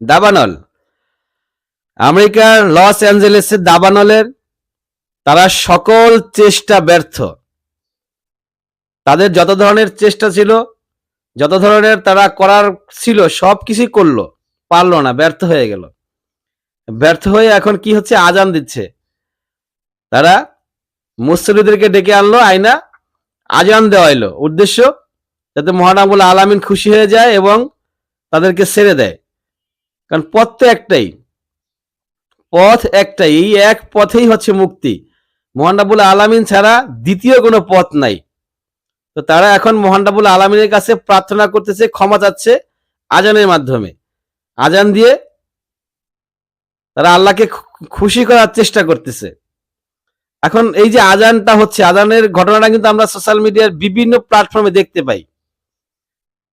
দাবানল। আমেরিকার লস অ্যাঞ্জেলেসের দাবানলের তারা সকল চেষ্টা ব্যর্থ। তাদের যত ধরনের চেষ্টা ছিল, যত ধরনের তারা করার ছিল, সব কিছুই করল, পারল না, ব্যর্থ হয়ে গেল। ব্যর্থ হয়ে এখন কি হচ্ছে? আজান দিচ্ছে। তারা মুসলিদেরকে ডেকে আনলো, আয়না, আজান দেওয়াইলো। উদ্দেশ্য, যাতে মহানাবুল আলামিন খুশি হয়ে যায় এবং তাদেরকে ছেড়ে দেয়। কারণ পথ তো একটাই। পথ একটাই। এই এক পথেই হচ্ছে মুক্তি। মহানাবুল আলামিন ছাড়া দ্বিতীয় কোনো পথ নাই। তো তারা এখন মহানাবুল আলামিনের কাছে প্রার্থনা করতেছে, ক্ষমা চাচ্ছে আজানের মাধ্যমে। আজান দিয়ে তারা আল্লাহকে খুশি করার চেষ্টা করতেছে। এখন এই যে আজানটা হচ্ছে, আজানের ঘটনাটা কিন্তু আমরা সোশ্যাল মিডিয়ার বিভিন্ন প্ল্যাটফর্মে দেখতে পাই।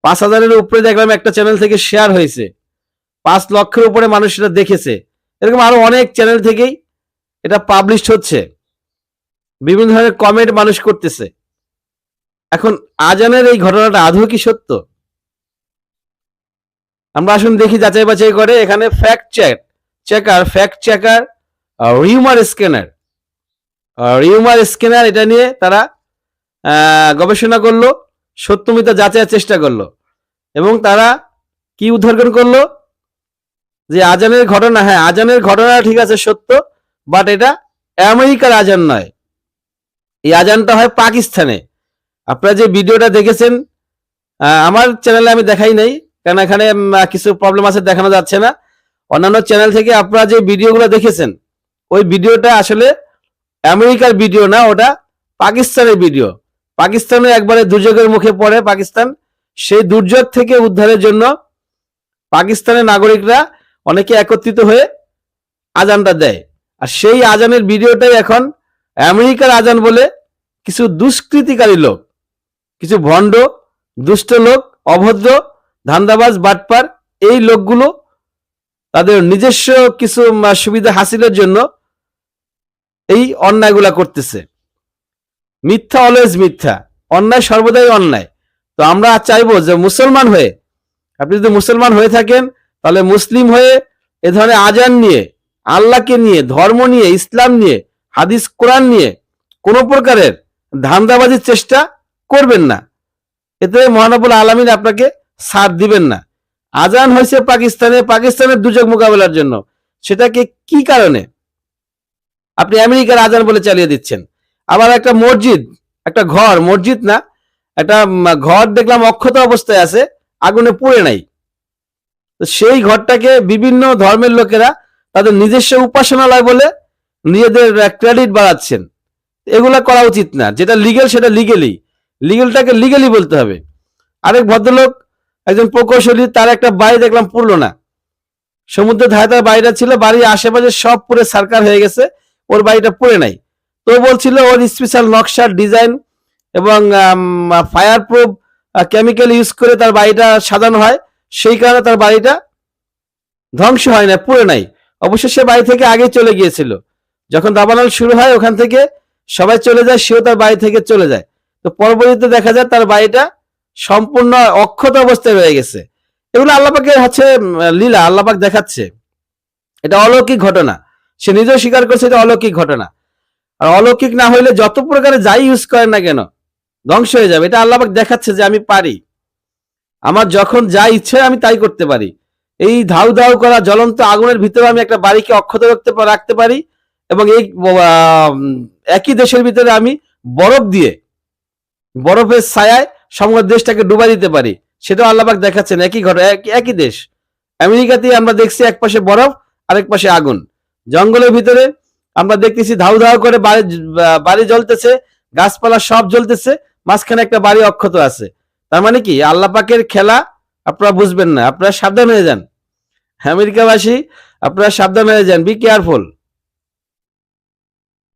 পাঁচ হাজারের উপরে দেখলাম একটা চ্যানেল থেকে শেয়ার হয়েছে। পাঁচ লক্ষের উপরে মানুষ এটা দেখেছে। এরকম আরও অনেক চ্যানেল থেকেই এটা পাবলিশ হচ্ছে। বিভিন্ন ধরনের কমেন্ট মানুষ করতেছে। এখন আজানের এই ঘটনাটা আদৌ কি সত্য? আমরা আসুন দেখি যাচাই বাছাই করে এখানে fact check checker fact checker rumour scanner rumour scanner এটা নিয়ে তারা গবেষণা করল, সত্যমিতা যাচাইয়ের চেষ্টা করল। এবং তারা কি উদ্ধারণ করল? যে আজানের ঘটনা হ্যাঁ আজানের ঘটনা ঠিক আছে, সত্য বাট এটা আমেরিকার আজান নয়। এই আজানটা হয় পাকিস্তানে। আপনারা যে ভিডিওটা দেখেছেন আমার চ্যানেলে আমি দেখাই নাই, কারণ এখানে কিছু প্রবলেম আছে, দেখানো যাচ্ছে না। অন্যান্য চ্যানেল থেকে আপনারা যে ভিডিওগুলো দেখেছেন, ওই ভিডিওটা আসলে আমেরিকার ভিডিও না, ওটা পাকিস্তানের ভিডিও। পাকিস্তানে একবারে দুর্যোগের মুখে পড়ে, পাকিস্তান। সেই দুর্যোগ থেকে উদ্ধারের জন্য পাকিস্তানের নাগরিকরা অনেকে একত্রিত হয়ে আজানটা দেয়। আর সেই আজানের ভিডিওটাই এখন আমেরিকার আজান বলে কিছু দুষ্কৃতিকারী লোক, কিছু ভণ্ড, দুষ্ট লোক, অভদ্র, ধান্দাবাজ, বাটপার এই লোকগুলো তাদের নিজস্ব কিছু সুবিধা হাসিলের জন্য এই অন্যায়গুলা করতেছে। মিথ্যা অলওয়েজ মিথ্যা। অন্যায় সর্বদাই অন্যায়। তো আমরা চাইব যে মুসলমান হয়ে, আপনি যদি মুসলমান হয়ে থাকেন তাহলে মুসলিম হয়ে এ ধরনের আজান নিয়ে, আল্লাহকে নিয়ে, ধর্ম নিয়ে, ইসলাম নিয়ে, হাদিস, কোরআন নিয়ে কোনো প্রকারের ধান্দাবাজির চেষ্টা করবেন না। এতে মহানবুল আলমিন আপনাকে সাথ দিবেন না। আজান হয়েছে পাকিস্তানে, পাকিস্তানের দুর্যোগ মোকাবেলার জন্য। সেটাকে কি কারণে? আপনি আমেরিকার আজান বলে চালিয়ে দিচ্ছেন। আবার একটা মসজিদ, একটা ঘর, মসজিদ না, একটা ঘর দেখলাম অক্ষত অবস্থায় আছে, আগুনে পুড়ে নাই। তো সেই ঘরটাকে বিভিন্ন ধর্মের লোকেরা তাদের নিজস্ব উপাসনালয় বলে নিজেদের ক্রেডিট বাড়াচ্ছেন। এগুলা করা উচিত না। যেটা লিগেল সেটা লিগেলি লিগেলটাকে লিগেলি বলতে হবে। আরেক ভদ্রলোক, একজন প্রকৌশলী, তার একটা বাড়ি দেখলাম, পুরলো না। সমুদ্রের ধারে তার বাড়িটা ছিল, বাড়ির আশেপাশে সব পুরে সার্কার হয়ে গেছে, ওর বাড়িটা পড়ে নাই। তো বলছিল, ওর স্পেশাল নকশার ডিজাইন এবং ফায়ার প্রুফ কেমিক্যাল ইউজ করে তার বাড়িটা সাজানো হয়। সেই কারণে তার বাড়িটা ধ্বংস হয় না পুড়ে নাই। অবশ্য সে বাড়ি থেকে আগে চলে গিয়েছিল। যখন দাবানল শুরু হয় ওখান থেকে সবাই চলে যায়, সেও তার বাড়ি থেকে চলে যায়। তো পরবর্তীতে দেখা যায় তার বাড়িটা সম্পূর্ণ অক্ষত অবস্থায় রয়ে গেছে। এগুলো আল্লাপাকের হচ্ছে লীলা আল্লাপাক দেখাচ্ছে। এটা অলৌকিক ঘটনা। সে নিজেও স্বীকার করছে এটা অলৌকিক ঘটনা। আর অলৌকিক না হইলে যত প্রকারে যাই ইউজ করেন না কেন, ধ্বংস হয়ে যাবে। এটা আল্লাপাক দেখাচ্ছে যে আমি পারি। আমার যখন যা ইচ্ছে আমি তাই করতে পারি। এই ধাউ ধাউ করা জ্বলন্ত আগুনের ভিতরে আমি একটা বাড়িকে অক্ষত রাখতে রাখতে পারি এবং এই একই দেশের ভিতরে আমি বরফ দিয়ে, বরফের ছায়ায় সমগ্র দেশটাকে ডুবা দিতে পারি। সেটাও আল্লাহবাক দেখাচ্ছেন, একই ঘটনা, এক- একই দেশ। আমেরিকাতে আমরা দেখছি এক পাশে বরফ, আরেক পাশে আগুন। জঙ্গলের ভিতরে আমরা দেখতেছি ধাউ ধাউ করে বাড়ি বাড়ি জ্বলতেছে, গাছপালা সব জ্বলতেছে, মাঝখানে একটা বাড়ি অক্ষত আছে। তার মানে কি? আল্লাহ পাকের খেলা আপনারা বুঝবেন না। আপনারা সাবধান হয়ে যান। আমেরিকাবাসী, আপনারা সাবধান হয়ে যান। Be careful